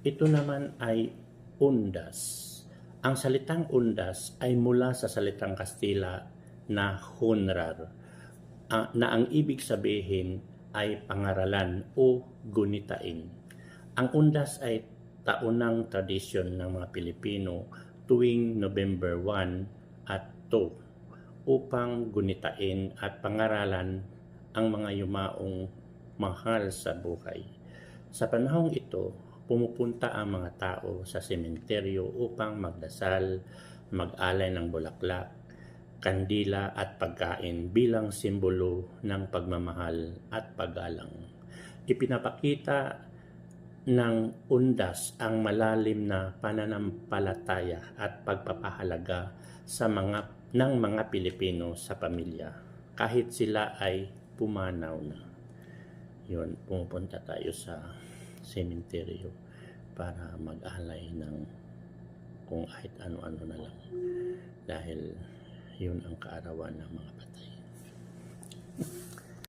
Ito naman ay undas. Ang salitang undas ay mula sa salitang Kastila na honrar, na ang ibig sabihin ay pangaralan o gunitain. Ang undas ay taunang tradisyon ng mga Pilipino tuwing November 1 at 2 upang gunitain at pangaralan ang mga yumaong mahal sa buhay. Sa panahong ito, pumupunta ang mga tao sa sementeryo upang magdasal, mag-alay ng bulaklak, kandila at pagkain bilang simbolo ng pagmamahal at paggalang. Ipinapakita ng undas ang malalim na pananampalataya at pagpapahalaga sa mga ng mga Pilipino sa pamilya kahit sila ay pumanaw na. Yun, pumupunta tayo sa sementeryo para mag-alay ng kung kahit ano-ano na lang dahil yun ang kaarawan ng mga patay.